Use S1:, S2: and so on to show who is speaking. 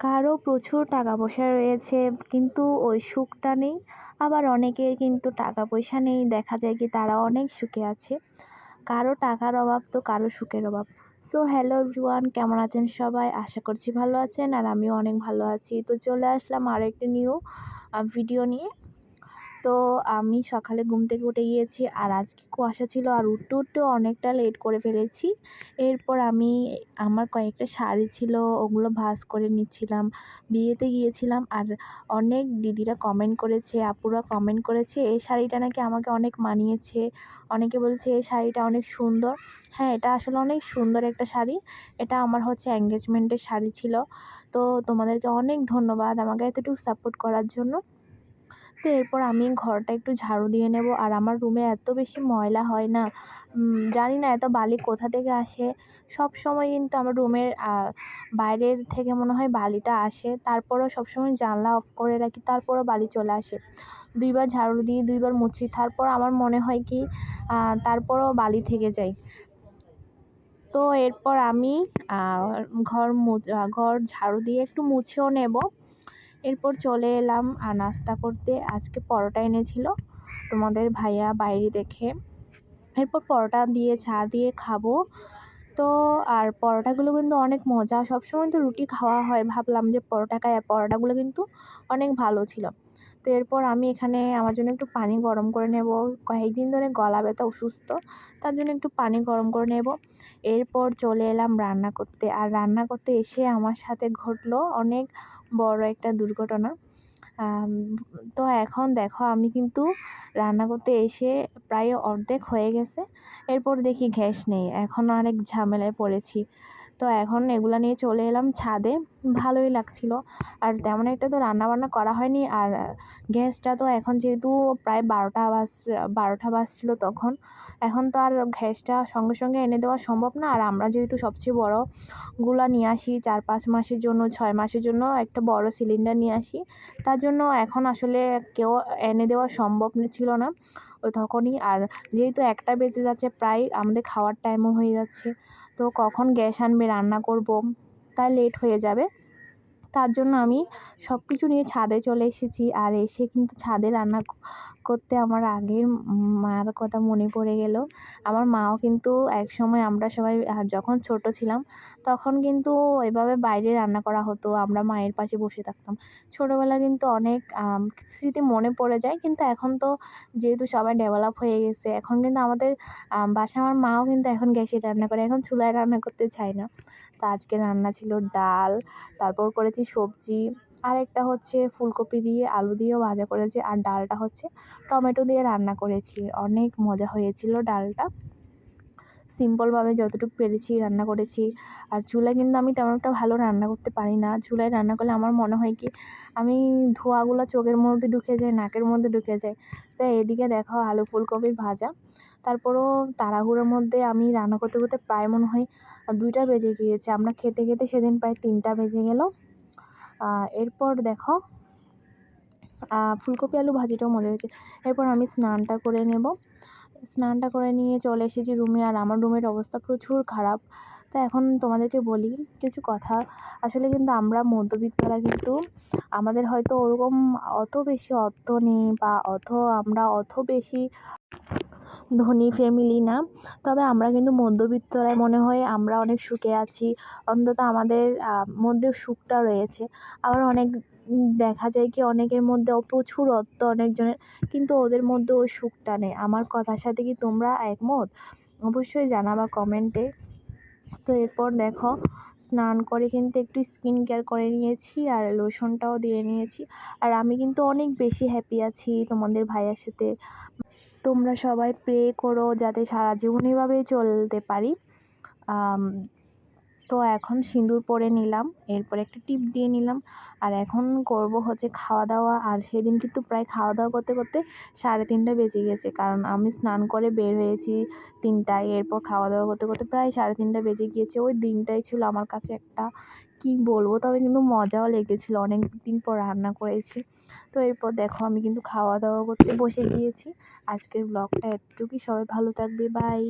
S1: কারও প্রচুর টাকা পয়সা রয়েছে, কিন্তু ওই সুখটা নেই। আবার অনেকের কিন্তু টাকা পয়সা নেই, দেখা যায় কি তারা অনেক সুখে আছে। কারও টাকার অভাব তো কারও সুখের অভাব। সো হ্যালো এভরিওয়ান কেমন আছেন সবাই? আশা করছি ভালো আছেন, আর আমিও অনেক ভালো আছি। তো চলে আসলাম আরেকটি নিউ ভিডিও নিয়ে। তো আমি সকালে ঘুম থেকে উঠে গিয়েছি আর আজকে কুয়াশা ছিল আর উঠতে উঠতে অনেকটা লেট করে ফেলেছি। এরপর আমি আমার কয়েকটা শাড়ি ছিল, ওগুলো ভাঁজ করে নিচ্ছিলাম। বিয়েতে গিয়েছিলাম আর অনেক দিদিরা কমেন্ট করেছে, আপুরা কমেন্ট করেছে, এই শাড়িটা নাকি আমাকে অনেক মানিয়েছে। অনেকে বলছে, এই শাড়িটা অনেক সুন্দর। হ্যাঁ এটা আসলে অনেক সুন্দর একটা শাড়ি। এটা আমার হচ্ছে এঙ্গেজমেন্টের শাড়ি ছিল। তো তোমাদেরকে অনেক ধন্যবাদ আমাকে এতটুকু সাপোর্ট করার জন্য। তো এরপর আমি ঘরটা একটু ঝাড়ু দিয়ে নেব। আর আমার রুমে এত বেশি ময়লা হয় না জানি না এত বালি কোথা থেকে আসে। সব সময় কিন্তু আমার রুমের বাইরের থেকে মনে হয় বালিটা আসে। তারপরও সবসময় জানলা অফ করে রাখি, তারপরও বালি চলে আসে। দুইবার ঝাড়ু দিই, দুইবার মুছি, তারপর আমার মনে হয় কি তারপরও বালি থেকে যায়। তো এরপর আমি ঘর ঘর ঝাড়ু দিয়ে একটু মুছেও নেব। এরপর চলে এলাম নাস্তা করতে। আজকে পরোটা এনেছিল। তোমাদের ভাইয়া বাইরে দেখে। এরপর পরোটা দিয়ে, চা দিয়ে খাব। তো আর পরোটাগুলো কিন্তু অনেক মজা। সবসময় তো রুটি খাওয়া হয়। ভাবলাম যে পরোটা খাই। আর পরোটাগুলো কিন্তু অনেক ভালো ছিল। তো এরপর আমি এখানে আমার জন্য একটু পানি গরম করে নেব। কয়েকদিন ধরে গলা ব্যথা, অসুস্থ। তার জন্য একটু পানি গরম করে নেব। এরপর চলে এলাম রান্না করতে। আর রান্না করতে এসে আমার সাথে ঘটলো অনেক বড় একটা দুর্ঘটনা। তো এখন দেখো আমি কিন্তু রান্না করতে এসে প্রায় অর্ধেক হয়ে গেছে। এরপর দেখি গ্যাস নেই। এখন অনেক ঝামেলায় পড়েছি। তো এখন এগুলো নিয়ে চলে এলাম ছাদে। ভালোই লাগছিল। আর তেমন একটা তো রান্নাবান্না করা হয়নি। আর গ্যাসটা তো এখন যেহেতু প্রায় বারোটা বাজ, বারোটা বাজছিল তখন। এখন তো আর গ্যাসটা সঙ্গে সঙ্গে এনে দেওয়া সম্ভব না। আর আমরা যেহেতু সবচেয়ে বড়গুলা নিয়ে আসি, চার পাঁচ মাসের জন্য, ছয় মাসের জন্য একটা বড় সিলিন্ডার নিয়ে আসি। তার জন্য এখন আসলে কেউ এনে দেওয়া সম্ভব ছিল না। ওই তখনই। আর যেহেতু একটা বেজে যাচ্ছে, প্রায় আমাদের খাওয়ার টাইমও হয়ে যাচ্ছে, তো কখন গ্যাস আনবে, রান্না করব, তাই লেট হয়ে যাবে। তার জন্য আমি সব কিছু নিয়ে ছাদে চলে এসেছি। আর এসে কিন্তু ছাদে রান্না করতে আমার আগের মার কথা মনে পড়ে গেল। আমার মাও কিন্তু একসময় আমরা সবাই যখন ছোট ছিলাম তখন কিন্তু এভাবে বাইরে রান্না করা হতো। আমরা মায়ের পাশে বসে থাকতাম। ছোটোবেলা কিন্তু অনেক স্মৃতি মনে পড়ে যায়। কিন্তু এখন তো যেহেতু সবাই ডেভেলপ হয়ে গেছে, এখন কিন্তু আমাদের বাসায় আমার মাও কিন্তু এখন গ্যাসে রান্না করে। এখন চুলায় রান্না করতে চায় না। তো আজকে রান্না ছিল ডাল, তারপর করেছি সবজি আর একটা হচ্ছে ফুলকপি দিয়ে আলু দিয়েও ভাজা করেছি, আর ডালটা হচ্ছে টমেটো দিয়ে রান্না করেছি। অনেক মজা হয়েছিল ডালটা। সিম্পলভাবে যতটুকু পেরেছি রান্না করেছি। আর চুলায় কিন্তু আমি তেমন একটা ভালো রান্না করতে পারি না। চুলায় রান্না করলে আমার মনে হয় কি, আমি ধোঁয়াগুলো চোখের মধ্যে ঢুকে যায়, নাকের মধ্যে ঢুকে যায়। তাই এদিকে দেখো আলু ফুলকপির ভাজা। তারপরও তাড়াহুড়োর মধ্যে আমি রান্না করতে করতে প্রায় মনে হয় দুইটা বেজে গিয়েছে। আমরা খেতে খেতে সেদিন প্রায় তিনটা বেজে গেল। এরপর দেখো ফুলকপি আলু ভাজিটাও মজা হয়েছে। এরপর আমি স্নানটা করে নেব। স্নানটা করে নিয়ে চলে এসেছি রুমে, আর আমার রুমের অবস্থা প্রচুর খারাপ। তা এখন তোমাদেরকে বলি কিছু কথা। আসলে কিন্তু আমরা মধ্যবিত্তরা কিন্তু আমাদের হয়তো ওরকম অত বেশি অর্থ নেই বা অত আমরা অত বেশি ধনী ফ্যামিলি না। তবে আমরা কিন্তু মধ্যবিত্তরাই, মনে হয় আমরা অনেক সুখে আছি। অন্তত আমাদের মধ্যে সুখটা রয়েছে। আবার অনেক দেখা যায় কি অনেকের মধ্যে প্রচুর অর্থ, অনেকজনের, কিন্তু ওদের মধ্যে ওই সুখটা নেই। আমার কথার সাথে কি তোমরা একমত? অবশ্যই জানাবা কমেন্টে। তো এরপর দেখো, স্নান করে কিন্তু একটু স্কিন কেয়ার করে নিয়েছি আর লোশনটাও দিয়ে নিয়েছি। আর আমি কিন্তু অনেক বেশি হ্যাপি আছি তোমাদের ভাইয়ের সাথে। তোমরা সবাই প্রে করো যাতে সারা জীবন এভাবেই চলতে পারি। তো এখন সিঁদুর পরে নিলাম, এরপর একটা টিপ দিয়ে নিলাম। আর এখন করব হচ্ছে খাওয়া দাওয়া আর সেদিন কিন্তু প্রায় খাওয়া দাওয়া করতে করতে সাড়ে তিনটা বেজে গেছে। কারণ আমি স্নান করে বের হয়েছি তিনটায়, এরপর খাওয়া দাওয়া করতে করতে প্রায় সাড়ে তিনটা বেজে গিয়েছে। ওই দিনটাই ছিল আমার কাছে একটা কি বলব? তবে কিন্তু মজাও লেগেছিল। অনেক দিন পর রান্না করেছি। তো এরপর দেখো আমি কিন্তু খাওয়া দাওয়া করতে বসে গিয়েছি। আজকের ব্লগটা এতটুকুই। সবাই ভালো থাকবে। বাই